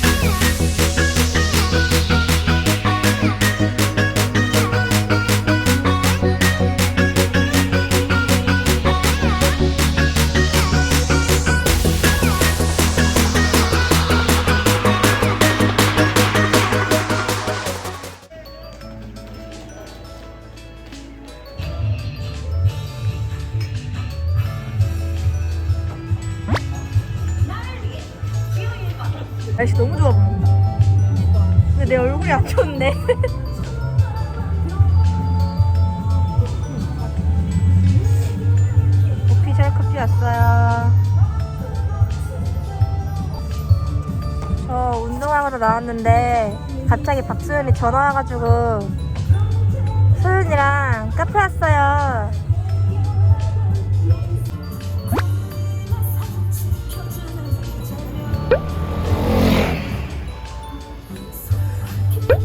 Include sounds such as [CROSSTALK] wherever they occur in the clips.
날씨 나왔는데 갑자기 박수현이 전화 와가지고 소윤이랑 카페 왔어요.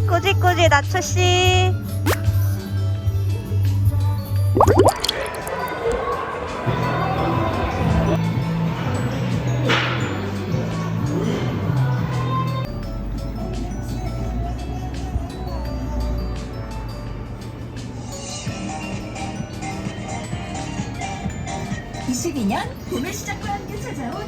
꾸지꾸지 나초씨 봄의 시작과 함께 찾아온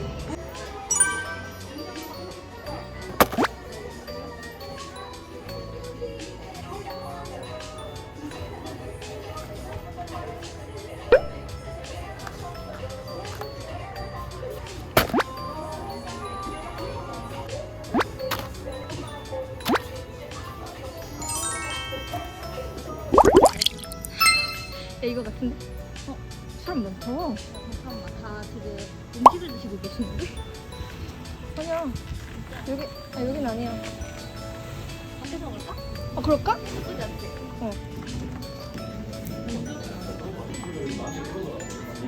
야 이거 같은데? 어 사람 많다 잠깐만 다 되게 음식을 드시고 계시는데? 아니야 여기 아 여긴 아니야 앞에서 먹을까? 아 그럴까? 나쁘지 않지? 어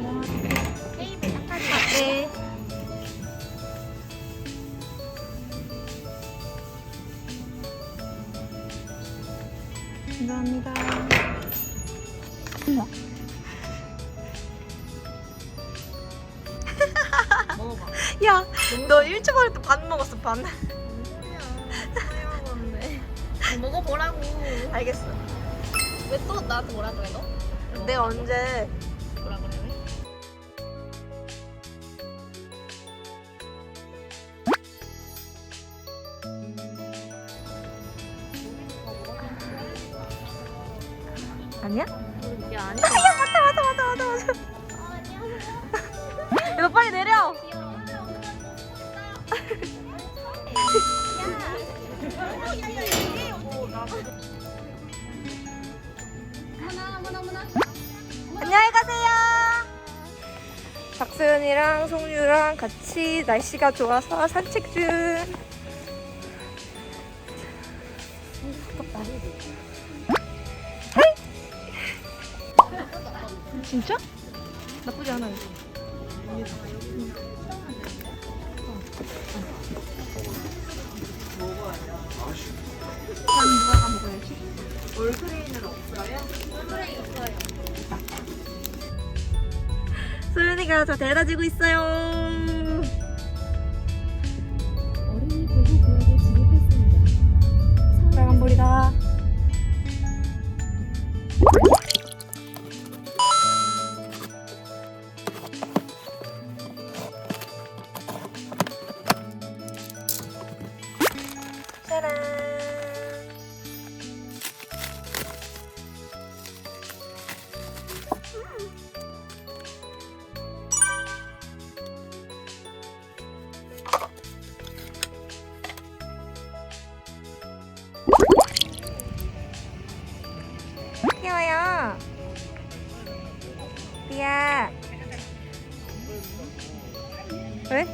아, 네. 감사합니다. 야, 너 1초 만에 또반 먹었어, 반. 먹어보라고. 알겠어. 왜 또 나한테 뭐라 그래 너? 내가 언제 뭐라 그래? 아니야? 야 아니. 야, 맞다, 맞다, 맞다, 맞다, 맞다. 야, 너 빨리 내려. 안녕히 가세요. 박소연이랑 송유랑 같이 날씨가 좋아서 산책 중. 진짜? 나쁘지 않아요. 난 누가 먹어야지? 올크레인은 없어요? 올크레인 있어요. 소연이가 저 데려다 주고 있어요. 어린이 보호 구역에 진입했습니다. 빨간불이다. 왜?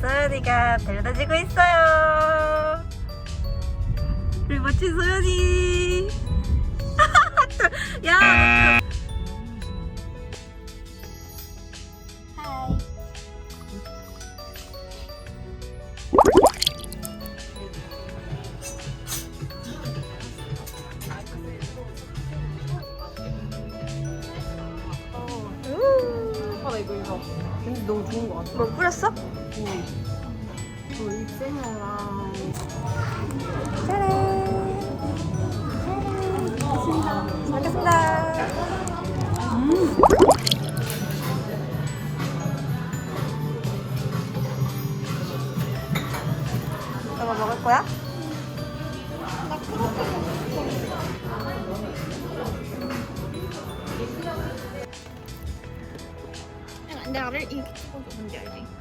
소연이가 데려다주고 있어요. 우리 멋진 소연이. 야. 아, 너무 좋은 거 같아. 뭐 뿌렸어? 근데 나를 이게 뭔지 알지?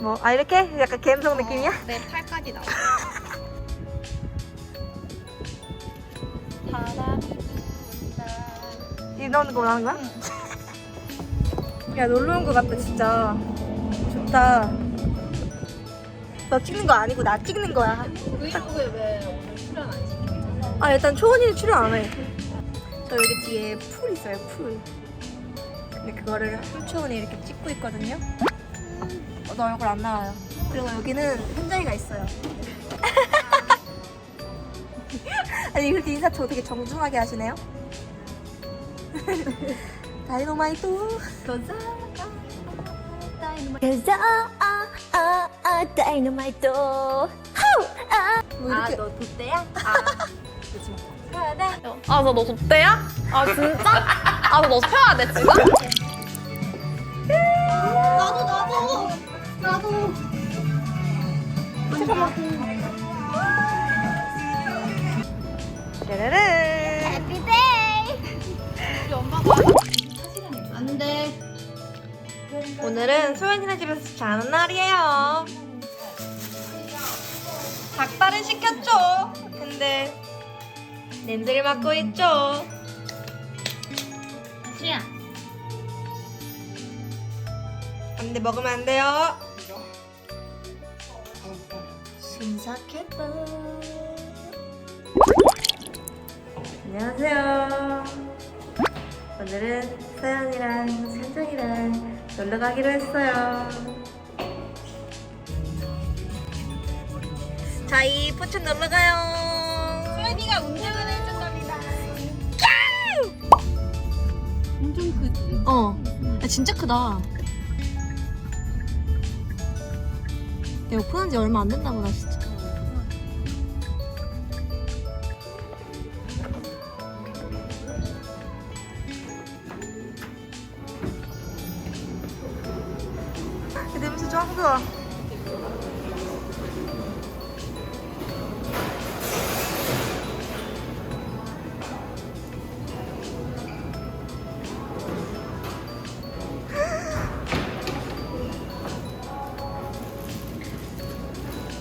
뭐, 아, 이렇게? 약간 갬성 느낌이야? 내 팔까지 나와. 바람이 분다. 이러는 거 원하는 거야? 야, 놀러 온 거 같다, 진짜. 좋다. 너 찍는 거 아니고 나 찍는 거야. 브이로그에 왜 오늘 출연 안 시켜? 아, 일단 초원이는 출연 안 해. 저 여기 뒤에 풀 있어요, 풀. 근데 그거를 풀초원이 이렇게 찍고 있거든요. 어, 너 얼굴 안 나와요. 그리고 여기는 현장이가 있어요. [LAUGHS] 아니, 그렇게 인사 저 되게 정중하게 하시네요. [LAUGHS] 다이노마이트. 거자. 그래서 아, 아, 아, 다이노마이트. 뭐 이렇게. 너 돗대야? 아, 그치. 펴야 돼? 아, 너 돗대야? 아, 진짜? 아, 너 펴야 돼, 지금? 나도. 잠깐만. 안 돼. 오늘은 소연이네 집에서 자는 날이에요. 닭발을 시켰죠. 근데 냄새를 맡고 있죠. 수야. 근데 먹으면 안 돼요. 신사했다 안녕하세요. 오늘은 서연이랑 산정이랑 놀러 가기로 했어요. 저희 포천 놀러 가요. 소연이가 운전을 해준답니다. 엄청 크지? 어. 야, 진짜 크다. 야, 오픈한 지 얼마 안 됐나 보다, 진짜. 좋아. [GASPS]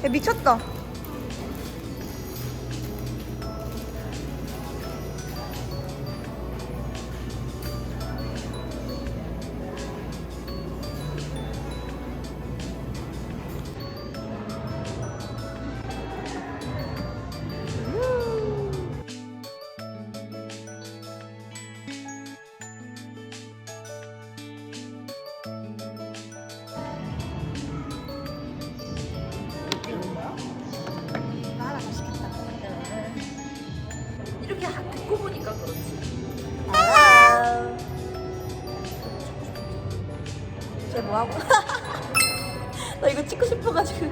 야, 미쳤다. 뭐하고? [LAUGHS] 나 이거 찍고 싶어가지고.